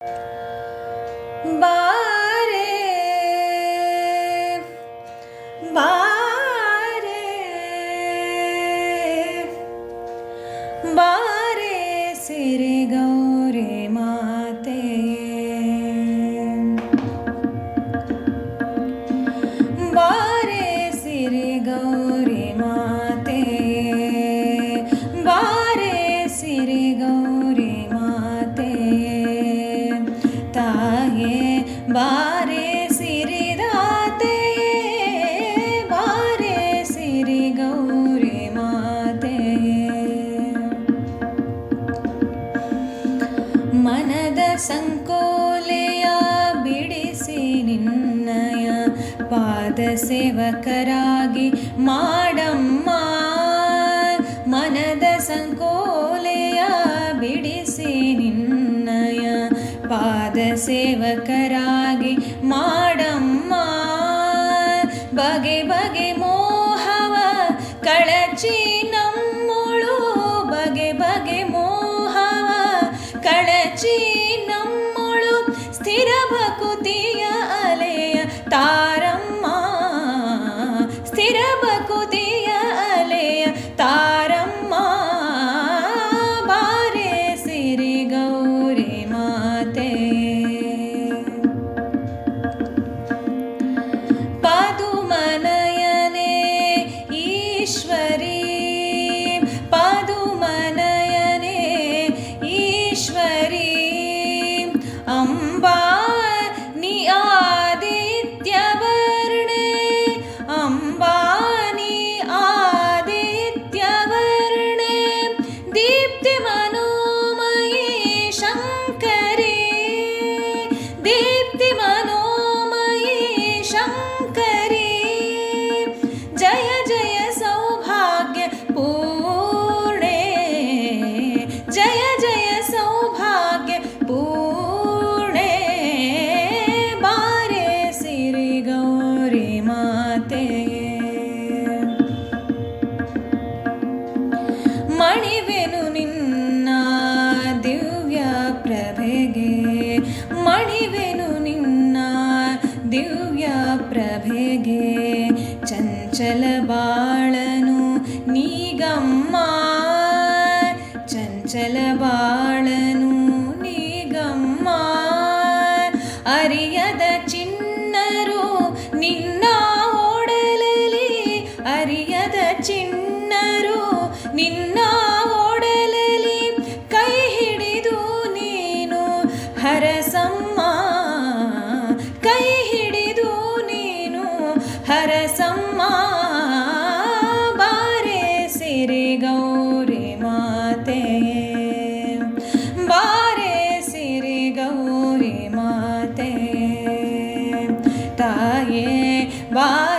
you. ಮನದ ಸಂಕೋಲೆಯ ಬಿಡಿಸಿ ನಿನ್ನಯ ಪಾದ ಸೇವಕರಾಗಿ ಮಾಡಮ್ಮ. ಮನದ ಸಂಕೋಲೆಯ ಬಿಡಿಸಿ ನಿನ್ನಯ ಪಾದ ಸೇವಕರಾಗಿ ಮಾಡಮ್ಮ. ಬಗೆ ಬಗೆ ಚಂಚಲ ಬಾಳನು ನೀಗಮ್ಮ. ಚಂಚಲ ಬಾಳನು ನೀಗಮ್ಮ. ಅರಿಯದ ಚಿನ್ನರು ನಿನ್ನ ಓಡಲಲಿ ಅರಿಯದ ಚಿನ್ನ हरसम्माे सिरि गौरि माते। वारे सिरि गौरि माते। ते बा